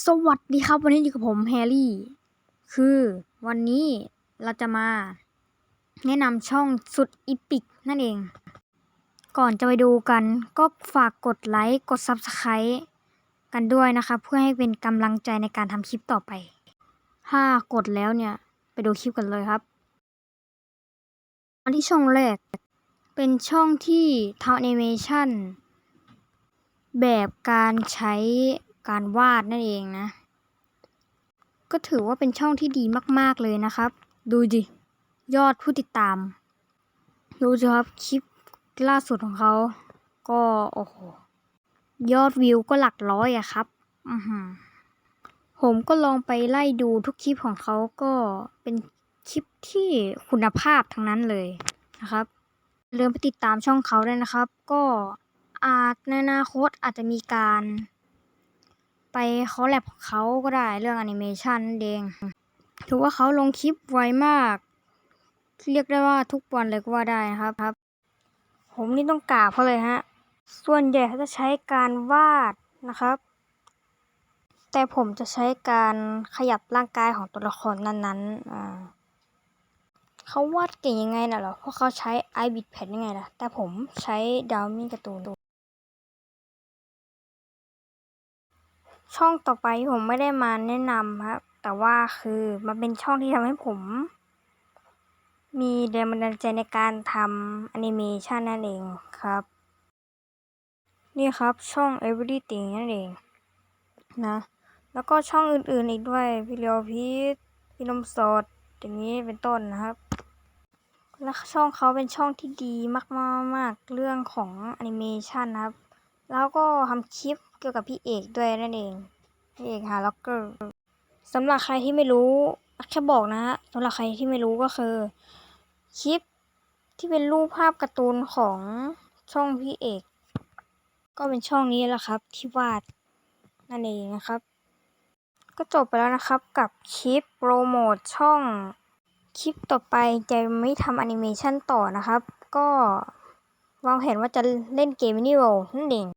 สวัสดีครับ วันนี้อยู่กับผมแฮร์รี่ คือวันนี้เราจะมาแนะนำช่องสุดอีพิกนั่นเอง ก่อนจะไปดูกันก็ฝากกดไลค์กด Subscribe กันด้วยนะคะเพื่อให้เป็นกำลังใจในการทำคลิปต่อไป ถ้ากดแล้วเนี่ย ไปดูคลิปกันเลยครับอันที่ช่องแรก เป็นช่องที่ทำแอนิเมชันแบบการใช้ การวาดนั่นเองนะ ก็ถือว่าเป็นช่องที่ดีมากๆเลยนะครับ ดูดิ ยอดผู้ติดตาม ดูสิครับคลิปล่าสุดของเขา ก็โอ้โห ยอดวิวก็หลักร้อยอะครับ อือหือผมก็ลองไปไล่ดูทุกคลิปของเขาก็เป็นคลิปที่คุณภาพทั้งนั้นเลยนะครับอย่มไปติดตามช่องเขาด้วยนะครับ ก็อาจในอนาคตอาจจะมีการ ไปคอลแลบของเขาก็ได้เรื่องแอนิเมชันนั่นเอง ถือว่าเขาลงคลิปไวมาก เรียกได้ว่าทุกวันเลยก็ว่าได้นะครับครับ ผมนี่ต้องกราบเขาเลยฮะ ส่วนใหญ่เขาจะใช้การวาดนะครับ แต่ผมจะใช้การขยับร่างกายของตัวละครนั้นๆอ่าเขาวาดเก่งยังไงน่ะเหรอ เพราะเขาใช้ i b i t Pad ยังไงล่ะ แต่ผมใช้ดาวมิ่งการ์ตูน ช่องต่อไปผมไม่ได้มาแนะนำครับ แต่ว่าคือมันเป็นช่องที่ทำให้ผม มีแรงบันดาลใจในการทำแอนิเมชันนั่นเองครับ นี่ครับช่อง Everything นั่นเองนะ แล้วก็ช่องอื่นๆอีกด้วย พี่เลียวพีทพี่นมสดอย่างนี้เป็นต้นนะครับ และช่องเขาเป็นช่องที่ดีมากๆๆเรื่องของแอนิเมชันนะครับ แล้วก็ทำคลิปเกี่ยวกับพี่เอกด้วยนั่นเอง พี่เอกฮาล็อกเกอร์สำหรับใครที่ไม่รู้แค่บอกนะฮะสำหรับใครที่ไม่รู้ก็คือ คลิปที่เป็นรูปภาพการ์ตูนของช่องพี่เอก ก็เป็นช่องนี้แหละครับ ที่วาดนั่นเองนะครับ ก็จบไปแล้วนะครับกับคลิปโปรโมทช่องคลิปต่อไปจะไม่ทำแอนิเมชันต่อนะครับ ก็วางแผนว่าจะเล่นเกมมินิโรนั่นเอง